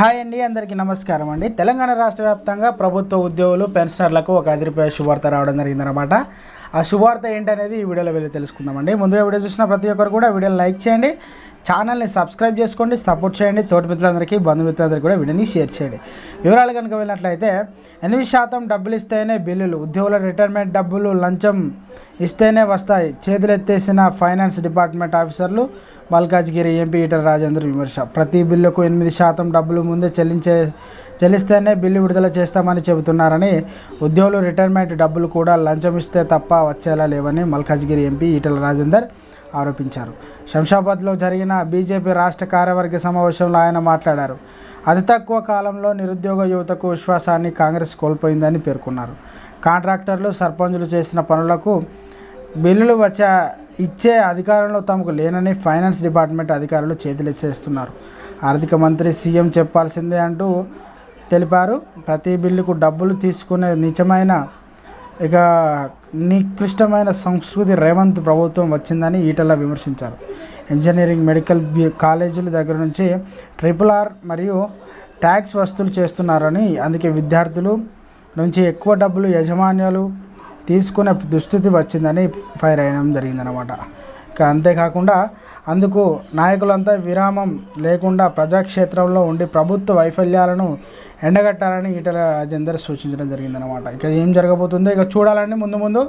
Hi అండి అందరికీ నమస్కారం అండి. తెలంగాణ రాష్ట్ర వ్యాప్తంగా ప్రభుత్వ ఉద్యోగులు పెన్షనర్లకు ఒక అదిరిపోయే శుభార్త రావడం జరిగిందనమాట ఆ శుభార్త ఏంటనేది ఈ వీడియోలో వెళ్ళి తెలుసుకుందామండి ముందుగా వీడియో చూసిన ప్రతి ఒక్కరు కూడా వీడియోని లైక్ చేయండి ఛానల్ని సబ్స్క్రైబ్ చేసుకోండి సపోర్ట్ చేయండి తోటి మిత్రులందరికీ బంధుమిత్రులందరికీ కూడా వీడియోని షేర్ చేయండి. వివరాలు కనుక వెళ్ళినట్లయితే ఎనిమిది శాతం డబ్బులు ఇస్తేనే బిల్లులు ఉద్యోగుల రిటైర్మెంట్ డబ్బులు లంచం ఇస్తేనే వస్తాయి. చేతులెత్తేసిన ఫైనాన్స్ డిపార్ట్మెంట్ ఆఫీసర్లు మల్కాజ్గిరి ఎంపీ ఈటల రాజేందర్ విమర్శ. ప్రతి బిల్లుకు ఎనిమిది శాతం డబ్బులు ముందే చెల్లించే చెల్లిస్తేనే బిల్లు విడుదల చేస్తామని చెబుతున్నారని ఉద్యోగులు రిటైర్మెంట్ డబ్బులు కూడా లంచం ఇస్తే తప్ప వచ్చేలా లేవని మల్కాజ్గిరి ఎంపీ ఈటల రాజేందర్ ఆరోపించారు. శంషాబాద్లో జరిగిన బీజేపీ రాష్ట్ర కార్యవర్గ సమావేశంలో ఆయన మాట్లాడారు. అతి తక్కువ కాలంలో నిరుద్యోగ యువతకు విశ్వాసాన్ని కాంగ్రెస్ కోల్పోయిందని పేర్కొన్నారు. కాంట్రాక్టర్లు సర్పంచులు చేసిన పనులకు బిల్లులు వచ్చే ఇచ్చే అధికారంలో తమకు లేనని ఫైనాన్స్ డిపార్ట్మెంట్ అధికారులు చేతులెచ్చేస్తున్నారు ఆర్థిక మంత్రి సీఎం చెప్పాల్సిందే అంటూ తెలిపారు. ప్రతి బిల్లుకు డబ్బులు తీసుకునే నిజమైన ఇక నికృష్టమైన సంస్కృతి రేవంత్ ప్రభుత్వం వచ్చిందని ఈటల విమర్శించారు. ఇంజనీరింగ్ మెడికల్ బి- కాలేజీల దగ్గర నుంచి ట్రిపుల్ ఆర్ మరియు ట్యాక్స్ వసూలు చేస్తున్నారని అందుకే విద్యార్థులు నుంచి ఎక్కువ డబ్బులు యజమాన్యాలు తీసుకునే దుస్థితి వచ్చిందని ఫైర్ అయ్యడం జరిగిందనమాట ఇక అంతేకాకుండా అందుకు నాయకులంతా విరామం లేకుండా ప్రజాక్షేత్రంలో ఉండి ప్రభుత్వ వైఫల్యాలను ఎండగట్టాలని ఈటల రాజేందర్ సూచించడం జరిగిందనమాట ఇక ఏం జరగబోతుందో ఇక చూడాలండి ముందు ముందు.